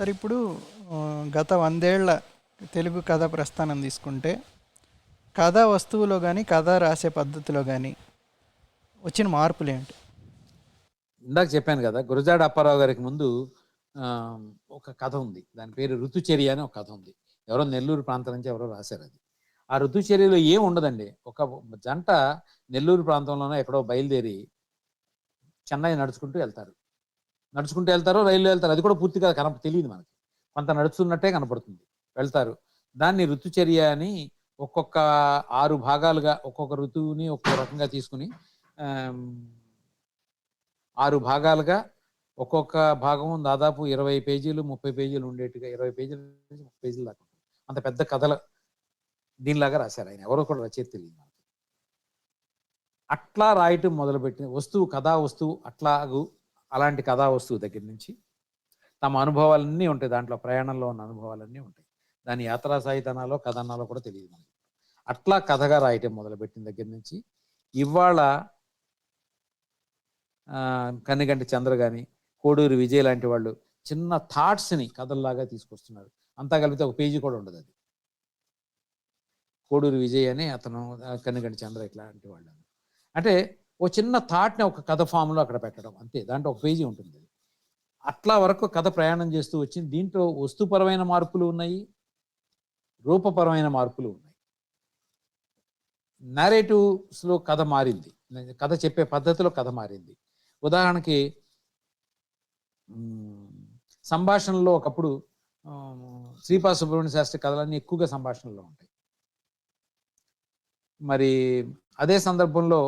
Sir ఇప్పుడు గత వందేళ్ళ తెలుగు కథ ప్రస్థానం తీసుకుంటే కథా వస్తువులో కానీ కథ రాసే పద్ధతిలో కానీ వచ్చిన మార్పులు ఏంటి ఇందాక చెప్పాను కదా గురజాడ అప్పారావు గారికి ముందు ఒక కథ ఉంది. దాని పేరు ఋతుచర్య అని ఒక కథ ఉంది. ఎవరో నెల్లూరు ప్రాంతం నుంచి ఎవరో రాశారు అది. ఆ ఋతుచర్యలో ఏం ఉండదండి. ఒక జంట నెల్లూరు ప్రాంతంలోనో ఎక్కడో బయలుదేరి చెన్నై నడుచుకుంటూ వెళ్తారు. నడుచుకుంటూ వెళ్తారో రైల్లో వెళ్తారు అది కూడా పూర్తిగా కనప తెలియదు మనకి. కొంత నడుస్తున్నట్టే కనపడుతుంది. వెళ్తారు. దాన్ని ఋతుచర్య అని ఒక్కొక్క ఆరు భాగాలుగా ఒక్కొక్క ఋతువుని ఒక్కొక్క రకంగా తీసుకుని ఆరు భాగాలుగా ఒక్కొక్క భాగం దాదాపు ఇరవై పేజీలు ముప్పై పేజీలు ఉండేట్టుగా ఇరవై పేజీల నుంచి ముప్పై పేజీల దాకా అంత పెద్ద కథల దీనిలాగా రాశారు ఆయన. ఎవరో కూడా రచయిత తెలియదు మనకి. అట్లా రాయటం మొదలుపెట్టిన వస్తువు కథా వస్తువు అట్లాగు అలాంటి కథా వస్తువు దగ్గర నుంచి తమ అనుభవాలన్నీ ఉంటాయి. దాంట్లో ప్రయాణంలో ఉన్న అనుభవాలన్నీ ఉంటాయి. దాని యాత్రా సాహితనాలో కథనాలో కూడా తెలియదు మనకి. అట్లా కథగా రాయటం మొదలుపెట్టిన దగ్గర నుంచి ఇవాళ కన్నిగంటి చంద్ర కానీ కోడూరి విజయ్ లాంటి వాళ్ళు చిన్న థాట్స్ని కథల్లాగా తీసుకొస్తున్నారు. అంతా కలిపితే ఒక పేజీ కూడా ఉండదు అది. కోడూరి విజయ్ అని అతను కన్నిగంటి చంద్ర ఇట్లాంటి వాళ్ళు అంటే ఓ చిన్న థాట్ని ఒక కథ ఫామ్లో అక్కడ పెట్టడం. అంతే దాంట్లో ఒక పేజీ ఉంటుంది. అట్లా వరకు కథ ప్రయాణం చేస్తూ వచ్చింది. దీంట్లో వస్తుపరమైన మార్పులు ఉన్నాయి రూపపరమైన మార్పులు ఉన్నాయి. నేరేటివ్స్లో కథ మారింది. కథ చెప్పే పద్ధతిలో కథ మారింది. ఉదాహరణకి సంభాషణలో ఒకప్పుడు శ్రీపా సుబ్రహ్మణ్య శాస్త్రి కథలన్నీ ఎక్కువగా సంభాషణలో ఉంటాయి. మరి అదే సందర్భంలో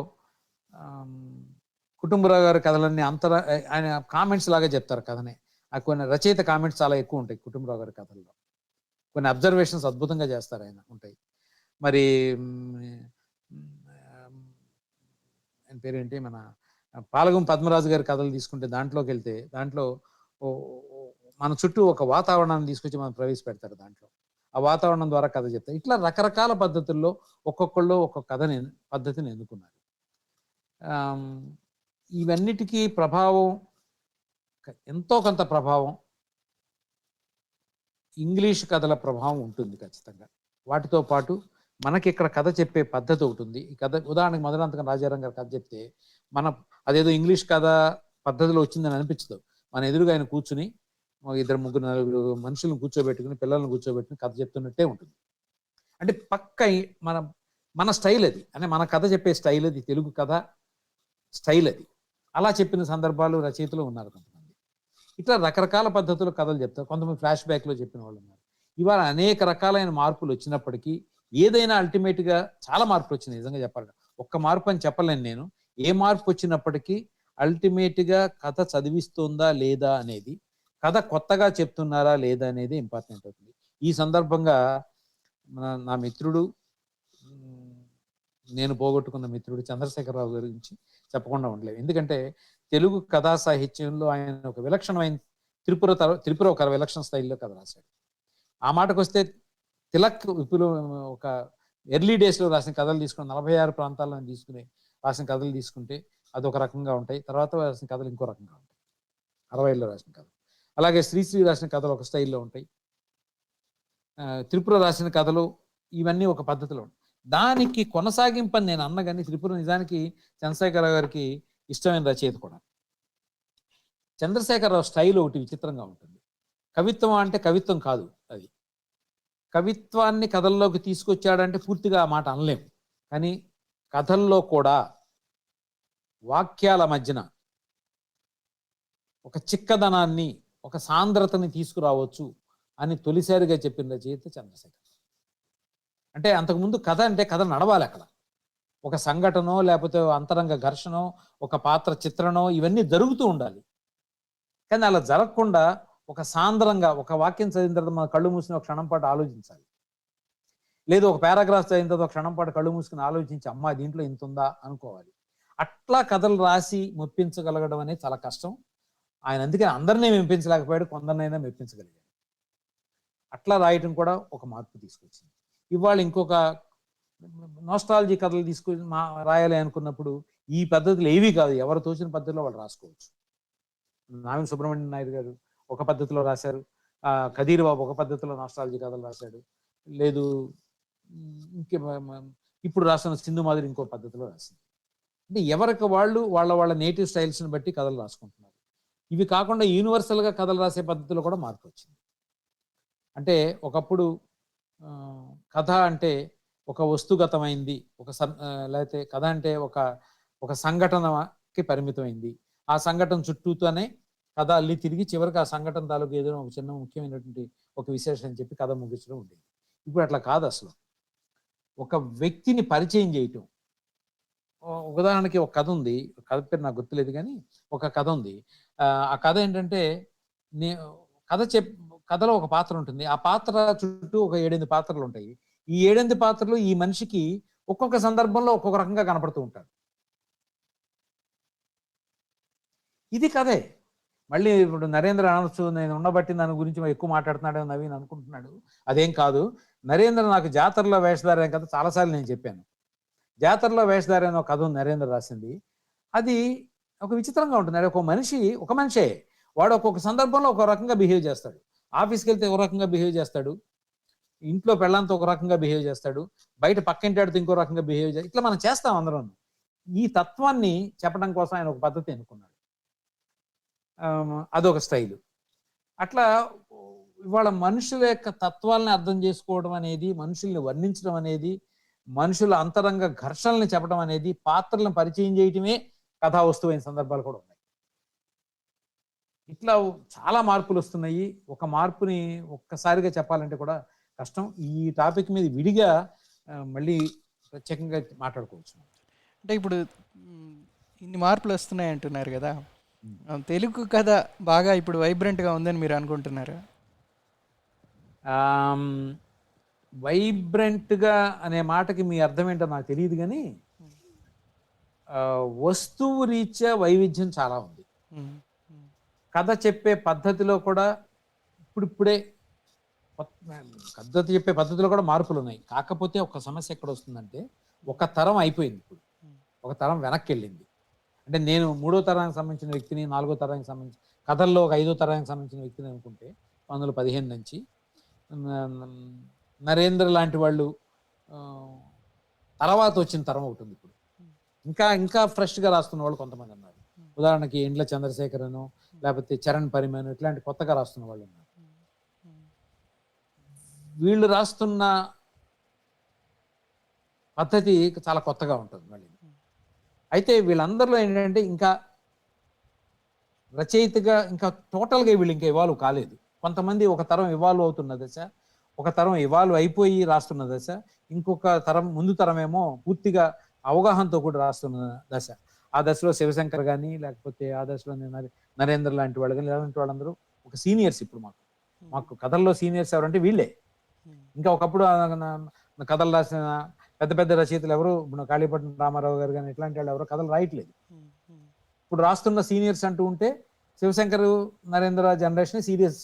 కుటుంబరావు గారి కథలన్నీ అంతర ఆయన కామెంట్స్ లాగా చెప్తారు కథనే. ఆ కొన్ని రచయిత కామెంట్స్ చాలా ఎక్కువ ఉంటాయి కుటుంబరావు గారి కథల్లో. కొన్ని అబ్జర్వేషన్స్ అద్భుతంగా చేస్తారు ఆయన ఉంటాయి. మరి ఆయన పేరేంటి? మన పాలగం పద్మరాజు గారి కథలు తీసుకుంటే దాంట్లోకి వెళ్తే దాంట్లో మన చుట్టూ ఒక వాతావరణాన్ని తీసుకొచ్చి మనం ప్రవేశపెడతారు దాంట్లో. ఆ వాతావరణం ద్వారా కథ చెప్తారు. ఇట్లా రకరకాల పద్ధతుల్లో ఒక్కొక్కళ్ళు ఒక్కొక్క కథని పద్ధతిని ఎన్నుకున్నారు. ఇవన్నిటికీ ప్రభావం ఎంతో కొంత ప్రభావం ఇంగ్లీష్ కథల ప్రభావం ఉంటుంది ఖచ్చితంగా. వాటితో పాటు మనకి ఇక్కడ కథ చెప్పే పద్ధతి ఒకటి ఉంది. ఈ కథ ఉదాహరణకు మధురాంతకం రాజారాం గారు కథ చెప్తే మన అదేదో ఇంగ్లీష్ కథ పద్ధతిలో వచ్చిందని అనిపించదు. మన ఎదురుగా ఆయన కూర్చుని ఇద్దరు ముగ్గురు నలుగురు మనుషులను కూర్చోబెట్టుకుని పిల్లల్ని కూర్చోబెట్టుకుని కథ చెప్తున్నట్టే ఉంటుంది. అంటే పక్క మన మన స్టైల్ అది. అంటే మన కథ చెప్పే స్టైల్ అది. తెలుగు కథ స్టైల్ అది. అలా చెప్పిన సందర్భాలు రచయితలు ఉన్నారు కొంతమంది. ఇట్లా రకరకాల పద్ధతులు కథలు చెప్తారు కొంతమంది ఫ్లాష్ బ్యాక్లో చెప్పిన వాళ్ళు ఉన్నారు. ఇవాళ అనేక రకాలైన మార్పులు వచ్చినప్పటికీ ఏదైనా అల్టిమేట్గా చాలా మార్పులు వచ్చినాయి నిజంగా చెప్పాలంటే. ఒక్క మార్పు అని చెప్పలేను నేను. ఏ మార్పు వచ్చినప్పటికీ అల్టిమేట్గా కథ చదివిస్తుందా లేదా అనేది కథ కొత్తగా చెప్తున్నారా లేదా అనేది ఇంపార్టెంట్ అవుతుంది. ఈ సందర్భంగా నా మిత్రుడు నేను పోగొట్టుకున్న మిత్రుడు చంద్రశేఖరరావు గురించి చెప్పకుండా ఉండలేవు ఎందుకంటే తెలుగు కథా సాహిత్యంలో ఆయన ఒక విలక్షణమైన త్రిపుర తర- త్రిపుర ఒక విలక్షణ స్థాయిలో కథ రాశాడు. ఆ మాటకు వస్తే తిలక్ ఇప్పుడు ఒక ఎర్లీ డేస్లో రాసిన కథలు తీసుకుని నలభై ఆరు ప్రాంతాల్లో తీసుకుని రాసిన కథలు తీసుకుంటే అది ఒక రకంగా ఉంటాయి. తర్వాత రాసిన కథలు ఇంకో రకంగా ఉంటాయి. అరవైలో రాసిన కథలు. అలాగే శ్రీశ్రీ రాసిన కథలు ఒక స్టైల్లో ఉంటాయి. త్రిపుర రాసిన కథలు ఇవన్నీ ఒక పద్ధతిలో ఉంటాయి. దానికి కొనసాగింపని నేను అన్నగాని త్రిపుర నిజానికి చంద్రశేఖర గారికి ఇష్టమైన రచయిత కూడా. చంద్రశేఖరరావు స్టైల్ ఒకటి విచిత్రంగా ఉంటుంది. కవిత్వం అంటే కవిత్వం కాదు అది. కవిత్వాన్ని కథల్లోకి తీసుకొచ్చాడంటే పూర్తిగా ఆ మాట అనలేము. కానీ కథల్లో కూడా వాక్యాల మధ్యన ఒక చిక్కదనాన్ని ఒక సాంద్రతని తీసుకురావచ్చు అని తొలిసారిగా చెప్పిన రచయిత చంద్రశేఖర్ అంటే అంతకుముందు కథ అంటే కథ నడవాలి అక్కడ. ఒక సంఘటనో లేకపోతే అంతరంగ ఘర్షణో ఒక పాత్ర చిత్రణో ఇవన్నీ జరుగుతూ ఉండాలి. కానీ అలా జరగకుండా ఒక సాంద్రంగా ఒక వాక్యం చదివిన తర్వాత మన కళ్ళు మూసిన ఒక క్షణం పాటు ఆలోచించాలి. లేదు ఒక పారాగ్రాఫ్ చదివిన తర్వాత ఒక క్షణం పాటు కళ్ళు మూసుకుని ఆలోచించి అమ్మా దీంట్లో ఇంత ఉందా అనుకోవాలి. అట్లా కథలు రాసి మెప్పించగలగడం అనేది చాలా కష్టం. ఆయన అందుకని అందరినీ మెప్పించలేకపోయాడు కొందరినైనా మెప్పించగలిగాడు. అట్లా రాయటం కూడా ఒక మార్పు తీసుకొచ్చింది. ఇవాళ ఇంకొక నోస్టాలజీ కథలు తీసుకుని మా రాయాలి అనుకున్నప్పుడు ఈ పద్ధతులు ఏవి కాదు. ఎవరు తోచిన పద్ధతిలో వాళ్ళు రాసుకోవచ్చు. నావీన్ సుబ్రహ్మణ్యం నాయుడు గారు ఒక పద్ధతిలో రాశారు. ఆ, కదీర్ బాబు ఒక పద్ధతిలో నాస్ట్రాలజీ కథలు రాశాడు. లేదు ఇంకే ఇప్పుడు రాసిన సింధు మాదిరి ఇంకో పద్ధతిలో రాసింది. అంటే ఎవరికి వాళ్ళు వాళ్ళ వాళ్ళ నేటివ్ స్టైల్స్ని బట్టి కథలు రాసుకుంటున్నారు. ఇవి కాకుండా యూనివర్సల్గా కథలు రాసే పద్ధతిలో కూడా మార్పు వచ్చింది. అంటే ఒకప్పుడు కథ అంటే ఒక వస్తుగతమైంది ఒక సం- లేకపోతే కథ అంటే ఒక ఒక సంఘటనకి పరిమితమైంది. ఆ సంఘటన చుట్టూతోనే కథ అల్లి తిరిగి చివరికి ఆ సంఘటన తాలూకు ఏదైనా ఒక చిన్న ముఖ్యమైనటువంటి ఒక విశేషం అని చెప్పి కథ ముగించడం ఉండేది. ఇప్పుడు అట్లా కాదు అసలు. ఒక వ్యక్తిని పరిచయం చేయటం. ఉదాహరణకి ఒక కథ ఉంది. కథ పేరు నాకు గుర్తులేదు కానీ ఒక కథ ఉంది. ఆ, ఆ కథ ఏంటంటే నే కథ చెప్ కథలో ఒక పాత్ర ఉంటుంది. ఆ పాత్ర చుట్టూ ఒక ఏడెనిమిది పాత్రలు ఉంటాయి. ఈ ఏడెనిమిది పాత్రలు ఈ మనిషికి ఒక్కొక్క సందర్భంలో ఒక్కొక్క రకంగా కనపడుతూ ఉంటాడు ఇది కథే. మళ్ళీ ఇప్పుడు నరేంద్ర అనొచ్చు నేను ఉండబట్టి దాని గురించి ఎక్కువ మాట్లాడుతున్నాడు నవీన్ అనుకుంటున్నాడు. అదేం కాదు. నరేంద్ర నాకు జాతరలో వేషధారి కథ చాలాసార్లు నేను చెప్పాను. జాతరలో వేషధారి ఒక కథ ఉంది నరేంద్ర రాసింది. అది ఒక విచిత్రంగా ఉంటుంది. అది ఒక మనిషి ఒక మనిషే. వాడు ఒక్కొక్క సందర్భంలో ఒక రకంగా బిహేవ్ చేస్తాడు. ఆఫీస్కి వెళ్తే ఒక రకంగా బిహేవ్ చేస్తాడు. ఇంట్లో పెళ్ళంతో ఒక రకంగా బిహేవ్ చేస్తాడు. బయట పక్కింటాడితో ఇంకో రకంగా బిహేవ్ చేస్తాడు ఇట్లా మనం చేస్తాం అందరం. ఈ తత్వాన్ని చెప్పడం కోసం ఆయన ఒక పద్ధతి ఎన్నుకున్నాడు. అదొక స్టైలు. అట్లా ఇవాళ మనుషుల యొక్క తత్వాలని అర్థం చేసుకోవడం అనేది మనుషుల్ని వర్ణించడం అనేది మనుషుల అంతరంగ ఘర్షణల్ని చెప్పడం అనేది పాత్రలను పరిచయం చేయటమే కథా వస్తువు అయిన సందర్భాలు కూడా ఉన్నాయి. ఇట్లా చాలా మార్పులు వస్తున్నాయి. ఒక మార్పుని ఒక్కసారిగా చెప్పాలంటే కూడా కష్టం. ఈ టాపిక్ మీద విడిగా మళ్ళీ ప్రత్యేకంగా మాట్లాడుకోవచ్చు. అంటే ఇప్పుడు ఇన్ని మార్పులు వస్తున్నాయి అంటున్నారు కదా. తెలుగు కథ బాగా ఇప్పుడు వైబ్రెంట్గా ఉందని మీరు అనుకుంటున్నారా? వైబ్రెంట్గా అనే మాటకి మీ అర్థం ఏంటో నాకు తెలియదు కానీ వస్తువు రీత్యా వైవిధ్యం చాలా ఉంది. కథ చెప్పే పద్ధతిలో కూడా ఇప్పుడిప్పుడే పద్ధతి చెప్పే పద్ధతిలో కూడా మార్పులు ఉన్నాయి కాకపోతే ఒక సమస్య ఎక్కడ వస్తుందంటే ఒక తరం అయిపోయింది ఇప్పుడు. ఒక తరం వెనక్కి వెళ్ళింది అంటే నేను మూడో తరానికి సంబంధించిన వ్యక్తిని నాలుగో తరానికి సంబంధించి కథల్లో ఒక ఐదో తరానికి సంబంధించిన వ్యక్తిని అనుకుంటే పంతొమ్మిది వందల పదిహేను నుంచి నరేంద్ర లాంటి వాళ్ళు తర్వాత వచ్చిన తరం ఒకటి ఉంది ఇప్పుడు. ఇంకా ఇంకా ఫ్రెష్గా రాస్తున్న వాళ్ళు కొంతమంది ఉన్నారు. ఉదాహరణకి ఇండ్ల చంద్రశేఖరను లేకపోతే చరణ్ పరిమాణ్ ఇట్లాంటి కొత్తగా రాస్తున్న వాళ్ళు ఉన్నారు. వీళ్ళు రాస్తున్న పద్ధతి చాలా కొత్తగా ఉంటుంది మళ్ళీ. అయితే వీళ్ళందరిలో ఏంటంటే ఇంకా రచయితగా ఇంకా టోటల్గా వీళ్ళు ఇంకా ఇవాల్వ్ కాలేదు. కొంతమంది ఒక తరం ఇవాల్వ్ అవుతున్న దశ ఒక తరం ఇవాల్వ్ అయిపోయి రాస్తున్న దశ ఇంకొక తరం ముందు తరం ఏమో పూర్తిగా అవగాహనతో కూడా రాస్తున్న దశ. ఆ దశలో శివశంకర్ కానీ లేకపోతే ఆ దశలో నరే- నరేంద్ర లాంటి వాళ్ళు కానీ ఇలాంటి వాళ్ళందరూ ఒక సీనియర్స్ ఇప్పుడు మాకు. మాకు కథల్లో సీనియర్స్ ఎవరంటే వీళ్ళే. ఇంకా ఒకప్పుడు కథలు రాసిన పెద్ద పెద్ద రచయితలు ఎవరు? ఇప్పుడు కాళీపట్నం రామారావు గారు కానీ ఇట్లాంటి వాళ్ళు ఎవరు కథలు రాయట్లేదు. ఇప్పుడు రాస్తున్న సీనియర్స్ అంటూ ఉంటే Shivshankar Narendra generation serious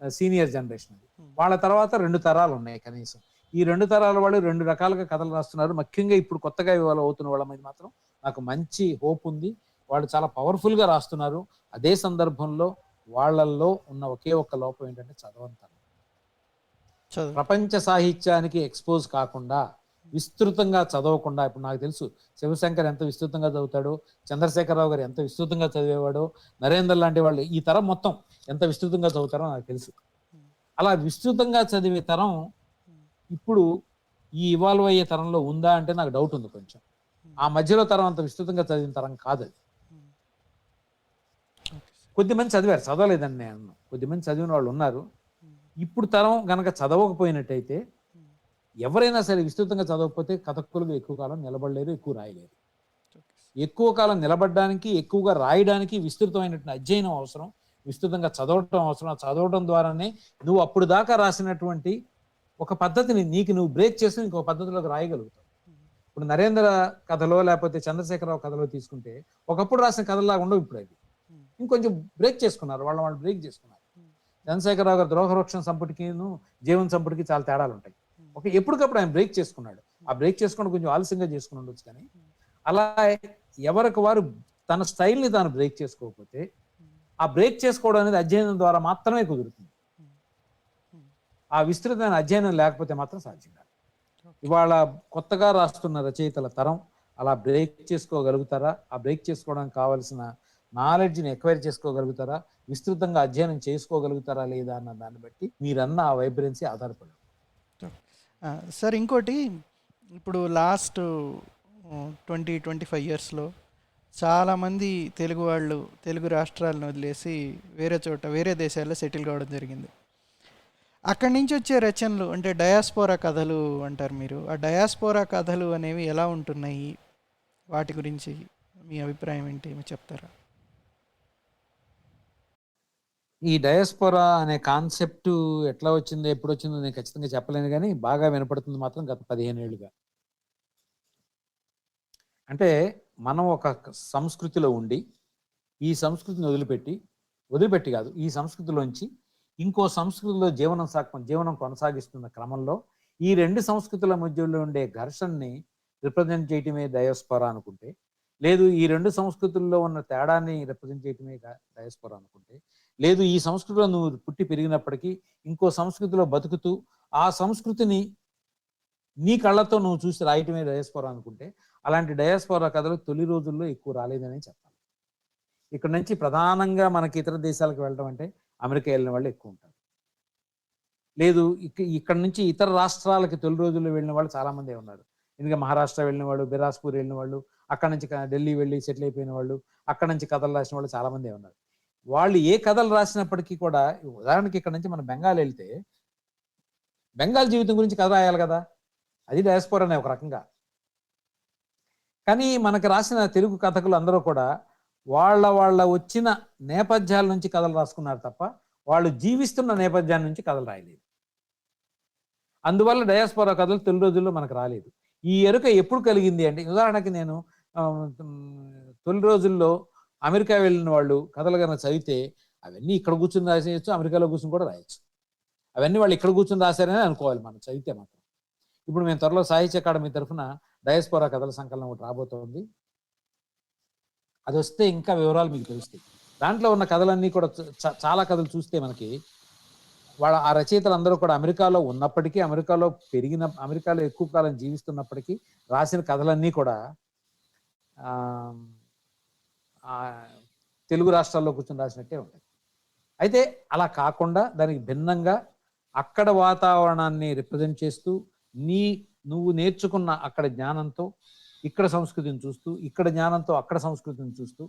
senior generation అది. వాళ్ళ తర్వాత రెండు తరాలు ఉన్నాయి కనీసం. ఈ రెండు తరాల వాళ్ళు రెండు రకాలుగా కథలు రాస్తున్నారు. ముఖ్యంగా ఇప్పుడు కొత్తగా ఇవాళ అవుతున్న వాళ్ళ మీద మాత్రం నాకు మంచి హోప్ ఉంది. వాళ్ళు చాలా పవర్ఫుల్గా రాస్తున్నారు. అదే సందర్భంలో వాళ్ళల్లో ఉన్న ఒకే ఒక్క లోపం ఏంటంటే చదవంతనం. చదువు. ప్రపంచ సాహిత్యానికి ఎక్స్పోజ్ కాకుండా విస్తృతంగా చదవకుండా ఇప్పుడు నాకు తెలుసు శివశంకర్ ఎంత విస్తృతంగా చదువుతాడో చంద్రశేఖరరావు గారు ఎంత విస్తృతంగా చదివేవాడో నరేందర్ లాంటి వాళ్ళు ఈ తరం మొత్తం ఎంత విస్తృతంగా చదువుతారో నాకు తెలుసు. అలా విస్తృతంగా చదివే తరం ఇప్పుడు ఈ ఇవాల్వ్ అయ్యే తరంలో ఉందా అంటే నాకు డౌట్ ఉంది కొంచెం. ఆ మధ్యలో తరం అంత విస్తృతంగా చదివిన తరం కాదు అది కొద్దిమంది చదివారు చదవలేదని నేను. కొద్దిమంది చదివిన వాళ్ళు ఉన్నారు. ఇప్పుడు తరం గనక చదవకపోయినట్టయితే ఎవరైనా సరే విస్తృతంగా చదవకపోతే కథక్కులుగా ఎక్కువ కాలం నిలబడలేరు ఎక్కువ రాయలేరు. ఎక్కువ కాలం నిలబడడానికి ఎక్కువగా రాయడానికి విస్తృతమైనటువంటి అధ్యయనం అవసరం విస్తృతంగా చదవటం అవసరం. చదవడం ద్వారానే నువ్వు అప్పుడు దాకా రాసినటువంటి ఒక పద్ధతిని నీకు నువ్వు బ్రేక్ చేసి ఇంకో పద్ధతిలోకి రాయగలుగుతావు. ఇప్పుడు నరేంద్ర కథలో లేకపోతే చంద్రశేఖరరావు కథలో తీసుకుంటే ఒకప్పుడు రాసిన కథలాగా ఉండవు ఇప్పుడు అవి ఇంకొంచెం బ్రేక్ చేసుకున్నారు. వాళ్ళ వాళ్ళు బ్రేక్ చేసుకున్నారు. చంద్రశేఖరరావు గారు ద్రోహవృక్షం సంపుటికిను జీవన్ సంపుటికి చాలా తేడాలు ఉంటాయి. ఓకే ఎప్పటికప్పుడు ఆయన బ్రేక్ చేసుకున్నాడు. ఆ బ్రేక్ చేసుకోవడం కొంచెం ఆలస్యంగా చేసుకుని ఉండొచ్చు కానీ అలా ఎవరికి వారు తన స్టైల్ని తాను బ్రేక్ చేసుకోకపోతే ఆ బ్రేక్ చేసుకోవడం అనేది అధ్యయనం ద్వారా మాత్రమే కుదురుతుంది. ఆ విస్తృతమైన అధ్యయనం లేకపోతే మాత్రం సాధ్యం కాదు. ఇవాళ కొత్తగా రాస్తున్న రచయితల తరం అలా బ్రేక్ చేసుకోగలుగుతారా? ఆ బ్రేక్ చేసుకోవడానికి కావాల్సిన నాలెడ్జ్ని ఎక్వైర్ చేసుకోగలుగుతారా? విస్తృతంగా అధ్యయనం చేసుకోగలుగుతారా లేదా అన్న దాన్ని బట్టి మీరన్న ఆ వైబ్రెన్సీ ఆధారపడి సార్ ఇంకోటి ఇప్పుడు లాస్ట్ ట్వంటీ ట్వంటీ ఫైవ్ ఇయర్స్లో చాలామంది తెలుగు వాళ్ళు తెలుగు రాష్ట్రాలను వదిలేసి వేరే చోట వేరే దేశాల్లో సెటిల్ కావడం జరిగింది. అక్కడి నుంచి వచ్చే రచనలు అంటే డయాస్పోరా కథలు అంటారు మీరు. ఆ డయాస్పోరా కథలు అనేవి ఎలా ఉంటున్నాయి? వాటి గురించి మీ అభిప్రాయం ఏంటి? ఏమి చెప్తారా? ఈ డయాస్పోరా అనే కాన్సెప్ట్ ఎట్లా వచ్చిందో ఎప్పుడు వచ్చిందో నేను ఖచ్చితంగా చెప్పలేను కానీ బాగా వినపడుతుంది మాత్రం గత పదిహేను ఏళ్ళుగా. అంటే మనం ఒక సంస్కృతిలో ఉండి ఈ సంస్కృతిని వదిలిపెట్టి వదిలిపెట్టి కాదు ఈ సంస్కృతిలోంచి ఇంకో సంస్కృతిలో జీవనం సాగ జీవనం కొనసాగిస్తున్న క్రమంలో ఈ రెండు సంస్కృతుల మధ్యలో ఉండే ఘర్షణని రిప్రజెంట్ చేయటమే డయాస్పోరా అనుకుంటే లేదు ఈ రెండు సంస్కృతుల్లో ఉన్న తేడాన్ని రిప్రజెంట్ చేయటమే డయాస్పోరా అనుకుంటే లేదు ఈ సంస్కృతిలో నువ్వు పుట్టి పెరిగినప్పటికీ ఇంకో సంస్కృతిలో బతుకుతూ ఆ సంస్కృతిని నీ కళ్ళతో నువ్వు చూసి రాయటమే డయాస్పోరా అనుకుంటే అలాంటి డయాస్పోరా కథలు తొలి రోజుల్లో ఎక్కువ రాలేదని చెప్పాలి. ఇక్కడ నుంచి ప్రధానంగా మనకి ఇతర దేశాలకు వెళ్ళడం అంటే అమెరికా వెళ్ళిన వాళ్ళు ఎక్కువ ఉంటారు. లేదు ఇక్కడ నుంచి ఇతర రాష్ట్రాలకి తొలి రోజుల్లో వెళ్ళిన వాళ్ళు చాలామందే ఉన్నారు. ఎందుకంటే మహారాష్ట్ర వెళ్ళిన వాళ్ళు బిరాస్పూర్ వెళ్ళిన వాళ్ళు అక్కడ నుంచి ఢిల్లీ వెళ్ళి సెటిల్ అయిపోయిన వాళ్ళు అక్కడ నుంచి కథలు రాసిన వాళ్ళు చాలా మందే ఉన్నారు. వాళ్ళు ఏ కథలు రాసినప్పటికీ కూడా ఉదాహరణకి ఇక్కడ నుంచి మనం బెంగాల్ వెళ్తే బెంగాల్ జీవితం గురించి కథ రాయాలి కదా? అది డయాస్పోర్ అనే ఒక రకంగా. కానీ మనకు రాసిన తెలుగు కథకులు అందరూ కూడా వాళ్ళ వాళ్ళ వచ్చిన నేపథ్యాల నుంచి కథలు రాసుకున్నారు తప్ప వాళ్ళు జీవిస్తున్న నేపథ్యాల నుంచి కథలు రాయలేదు. అందువల్ల డయాస్పోరా కథలు తొలి రోజుల్లో మనకు రాలేదు. ఈ ఎరుక ఎప్పుడు కలిగింది అంటే ఉదాహరణకి నేను తొలి రోజుల్లో అమెరికా వెళ్ళిన వాళ్ళు కథలు కనుక చదివితే అవన్నీ ఇక్కడ కూర్చుని రాసేయచ్చు అమెరికాలో కూర్చుని కూడా రాయొచ్చు. అవన్నీ వాళ్ళు ఇక్కడ కూర్చుని రాశారని అనుకోవాలి మనం చదివితే మాత్రం. ఇప్పుడు మేము త్వరలో సాహిత్య అకాడమీ తరఫున డయస్పోరా కథల సంకలనం ఒకటి రాబోతోంది. అది వస్తే ఇంకా వివరాలు మీకు తెలుస్తాయి. దాంట్లో ఉన్న కథలన్నీ కూడా చ- చాలా కథలు చూస్తే మనకి వాళ్ళ ఆ రచయితలు అందరూ కూడా అమెరికాలో ఉన్నప్పటికీ అమెరికాలో పెరిగిన అమెరికాలో ఎక్కువ కాలం జీవిస్తున్నప్పటికీ రాసిన కథలన్నీ కూడా ఆ, తెలుగు రాష్ట్రాల్లో కూర్చొని రాసినట్టే ఉంటుంది. అయితే అలా కాకుండా దానికి భిన్నంగా అక్కడ వాతావరణాన్ని రిప్రజెంట్ చేస్తూ నీ నువ్వు నేర్చుకున్న అక్కడ జ్ఞానంతో ఇక్కడ సంస్కృతిని చూస్తూ ఇక్కడ జ్ఞానంతో అక్కడ సంస్కృతిని చూస్తూ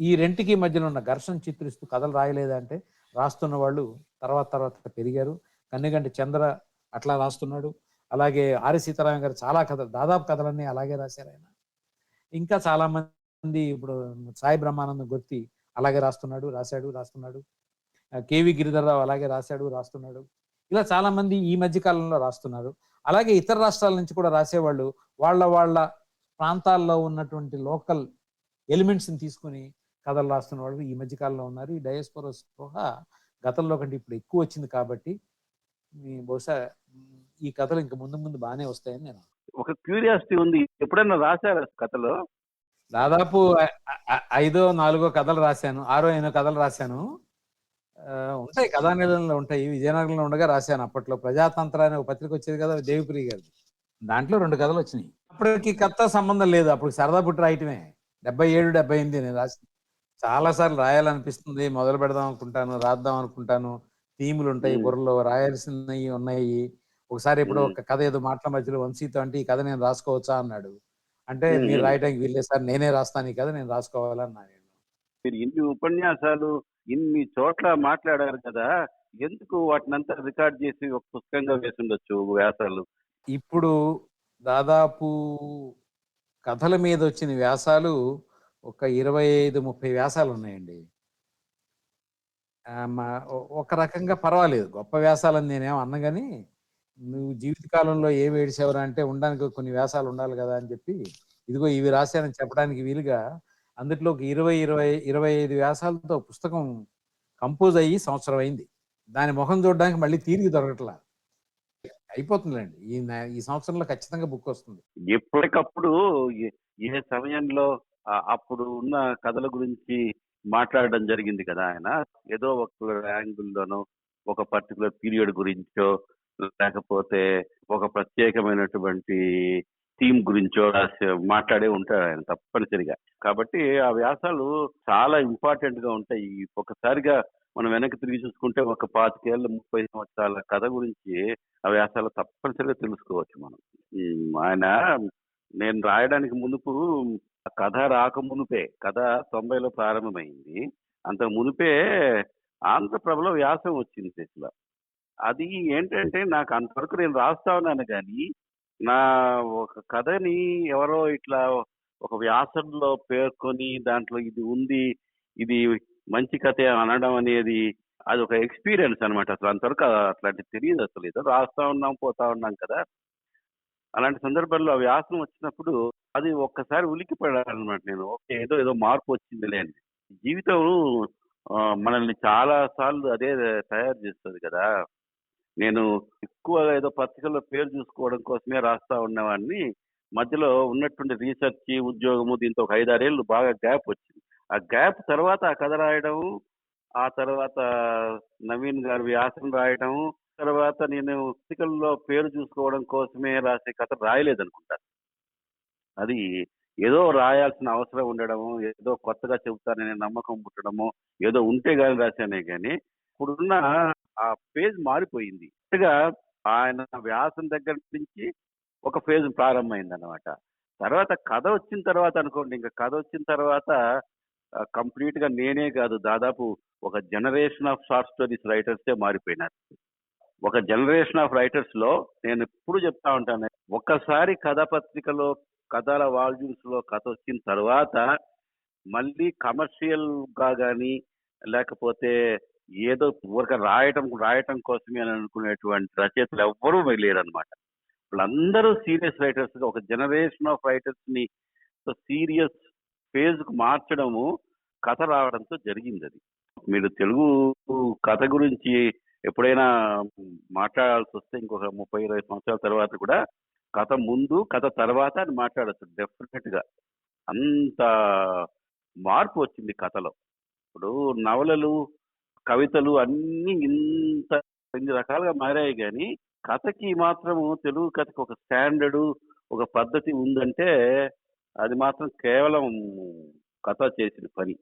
ఈ రెంటికి మధ్యలో ఉన్న ఘర్షణ చిత్రిస్తూ కథలు రాయలేదంటే రాస్తున్న వాళ్ళు తర్వాత తర్వాత పెరిగారు. కన్నెగంటి చంద్ర అట్లా రాస్తున్నాడు. అలాగే ఆర్య సీతారాం గారు చాలా కథలు దాదాపు కథలన్నీ అలాగే రాశారు ఆయన. ఇంకా చాలా మంది ఇప్పుడు సాయి బ్రహ్మానందం గొత్తి అలాగే రాస్తున్నాడు రాశాడు రాస్తున్నాడు. కేవి గిరిధర్రావు అలాగే రాశాడు రాస్తున్నాడు. ఇలా చాలా మంది ఈ మధ్య కాలంలో రాస్తున్నారు. అలాగే ఇతర రాష్ట్రాల నుంచి కూడా రాసేవాళ్ళు వాళ్ళ వాళ్ళ ప్రాంతాల్లో ఉన్నటువంటి లోకల్ ఎలిమెంట్స్ని తీసుకుని కథలు రాస్తున్న వాళ్ళు ఈ మధ్య కాలంలో ఉన్నారు. ఈ డయాస్పోరా స్పృహ గతంలో కంటే ఇప్పుడు ఎక్కువ వచ్చింది కాబట్టి బహుశా ఈ కథలు ఇంకా ముందు ముందు బాగానే వస్తాయని నేను ఒక క్యూరియాసిటీ ఉంది. ఎప్పుడైనా రాశారా కథలో? దాదాపు ఐదో నాలుగో కథలు రాశాను. ఆరో ఎన్నో కథలు రాశాను. ఉంటాయి కథానిలయంలో ఉంటాయి. విజయనగరంలో ఉండగా రాశాను అప్పట్లో. ప్రజాతంత్ర అనే ఒక పత్రిక వచ్చేది కదా దేవిప్రియ గారి దాంట్లో రెండు కథలు వచ్చినాయి. అప్పటికి కథ సంబంధం లేదు. అప్పుడు సరదా పుట్టి రాయటమే. డెబ్బై ఏడు డెబ్బై ఎనిమిది నేను రాసి చాలా సార్లు రాయాలనిపిస్తుంది. మొదలు పెడదాం అనుకుంటాను రాద్దాం అనుకుంటాను. థీములు ఉంటాయి బుర్రలో. రాయాల్సినవి ఉన్నాయి. ఒకసారి ఎప్పుడో మ్మ్. ఒక కథ ఏదో మాటల మధ్యలో వంశీతో అంటే ఈ కథ నేను రాసుకోవచ్చా అన్నాడు. అంటే. మీరు రాయడానికి వీల్లేదు సార్ నేనే రాస్తాను ఈ కథ నేను రాసుకోవాలన్నా నేను. మీరు ఇన్ని ఉపన్యాసాలు ఇన్ని చోట్ల మాట్లాడారు కదా ఎందుకు వాటినంతా రికార్డ్ చేసి ఒక పుస్తకంగా వేసి ఉండొచ్చు వ్యాసాలు? ఇప్పుడు దాదాపు కథల మీద వచ్చిన వ్యాసాలు ఒక ఇరవై ఐదు ముప్పై వ్యాసాలు ఉన్నాయండి. ఒక రకంగా పర్వాలేదు. గొప్ప వ్యాసాలని నేనేం అన్నా కానీ నువ్వు జీవితకాలంలో ఏమి ఏడిసేవరా అంటే ఉండడానికి కొన్ని వ్యాసాలు ఉండాలి కదా అని చెప్పి ఇదిగో ఇవి రాశానని చెప్పడానికి వీలుగా అందుట్లోకి ఒక ఇరవై ఇరవై ఇరవై ఐదు వ్యాసాలతో పుస్తకం కంపోజ్ అయ్యి సంవత్సరం అయింది. దాని ముఖం చూడడానికి మళ్ళీ తీరిగి దొరకట్లా. అయిపోతుందిలేండి. ఈ ఈ సంవత్సరంలో ఖచ్చితంగా బుక్ వస్తుంది. ఎప్పటికప్పుడు ఏ- సమయంలో అప్పుడు ఉన్న కథల గురించి మాట్లాడడం జరిగింది కదా ఆయన. ఏదో ఒక యాంగిల్లోనో ఒక పర్టికులర్ పీరియడ్ గురించో లేకపోతే ఒక ప్రత్యేకమైనటువంటి థీమ్ గురించో రాసి మాట్లాడే ఉంటాడు ఆయన తప్పనిసరిగా. కాబట్టి ఆ వ్యాసాలు చాలా ఇంపార్టెంట్గా ఉంటాయి. ఒకసారిగా మనం వెనక్కి తిరిగి చూసుకుంటే ఒక పాతికేళ్ళ ముప్పై సంవత్సరాల కథ గురించి ఆ వ్యాసాలు తప్పనిసరిగా తెలుసుకోవచ్చు మనం. ఆయన నేను రాయడానికి మునుపు ఆ కథ రాక మునుపే కథ తొంభైలో ప్రారంభమైంది. అంత మునుపే ఆంధ్రప్రభలో వ్యాసం వచ్చింది శశిలో అది ఏంటంటే నాకు అంతవరకు నేను రాస్తా ఉన్నాను కానీ నా ఒక కథని ఎవరో ఇట్లా ఒక వ్యాసంలో పేర్కొని దాంట్లో ఇది ఉంది ఇది మంచి కథ అనడం అనేది అది ఒక ఎక్స్పీరియన్స్ అనమాట అసలు అంతవరకు అట్లాంటి తెలియదు అసలు. ఏదో రాస్తా ఉన్నాం పోతా ఉన్నాం కదా. అలాంటి సందర్భాల్లో ఆ వ్యాసం వచ్చినప్పుడు అది ఒక్కసారి ఉలిక్కి పడాలన్నమాట నేను. ఓకే ఏదో ఏదో మార్పు వచ్చిందిలే అని. జీవితం మనల్ని చాలా సార్లు అదే తయారు చేస్తుంది కదా. నేను ఎక్కువ ఏదో పత్రికల్లో పేరు చూసుకోవడం కోసమే రాస్తా ఉన్నవాడిని. మధ్యలో ఉన్నటువంటి రీసెర్చ్ ఉద్యోగము దీంతో ఒక ఐదారేళ్ళు బాగా గ్యాప్ వచ్చింది. ఆ గ్యాప్ తర్వాత ఆ కథ రాయడం ఆ తర్వాత నవీన్ గారి వ్యాసం రాయడం తర్వాత నేను పత్రికల్లో పేరు చూసుకోవడం కోసమే రాసే కథ రాయలేదనుకుంటా. అది ఏదో రాయాల్సిన అవసరం ఉండడము ఏదో కొత్తగా చెబుతాననే నమ్మకం పుట్టడము ఏదో ఉంటే కానీ రాశానే కానీ ఇప్పుడున్న ఆ పేజ్ మారిపోయింది. కొత్తగా ఆయన వ్యాసం దగ్గర నుంచి ఒక ఫేజ్ ప్రారంభమైంది అనమాట తర్వాత కథ వచ్చిన తర్వాత అనుకోండి ఇంకా కథ వచ్చిన తర్వాత కంప్లీట్గా నేనే కాదు దాదాపు ఒక జనరేషన్ ఆఫ్ షార్ట్ స్టోరీస్ రైటర్సే మారిపోయినారు. ఒక జనరేషన్ ఆఫ్ రైటర్స్లో నేను ఎప్పుడు చెప్తా ఉంటాను ఒక్కసారి కథ పత్రికలో కథల వాల్యూమ్స్లో కథ వచ్చిన తర్వాత మళ్ళీ కమర్షియల్గా కానీ లేకపోతే ఏదో ఊరక రాయటం రాయటం కోసమే అని అనుకునేటువంటి రచయితలు ఎవ్వరూ లేరనమాట వాళ్ళందరూ సీరియస్ రైటర్స్ ఒక జనరేషన్ ఆఫ్ రైటర్స్ని సీరియస్ ఫేజ్కు మార్చడము కథ రావడంతో జరిగింది అది. మీరు తెలుగు కథ గురించి ఎప్పుడైనా మాట్లాడాల్సి వస్తే ఇంకొక ముప్పై ఇరవై సంవత్సరాల తర్వాత కూడా కథ ముందు కథ తర్వాత అని మాట్లాడచ్చు డెఫినెట్గా. అంత మార్పు వచ్చింది కథలో. ఇప్పుడు నవలలు కవితలు అన్ని ఇంత ఇన్ని రకాలుగా మారాయి కానీ కథకి మాత్రము తెలుగు కథకి ఒక స్టాండర్డు ఒక పద్ధతి ఉందంటే అది మాత్రం కేవలం కథ చేసిన పని.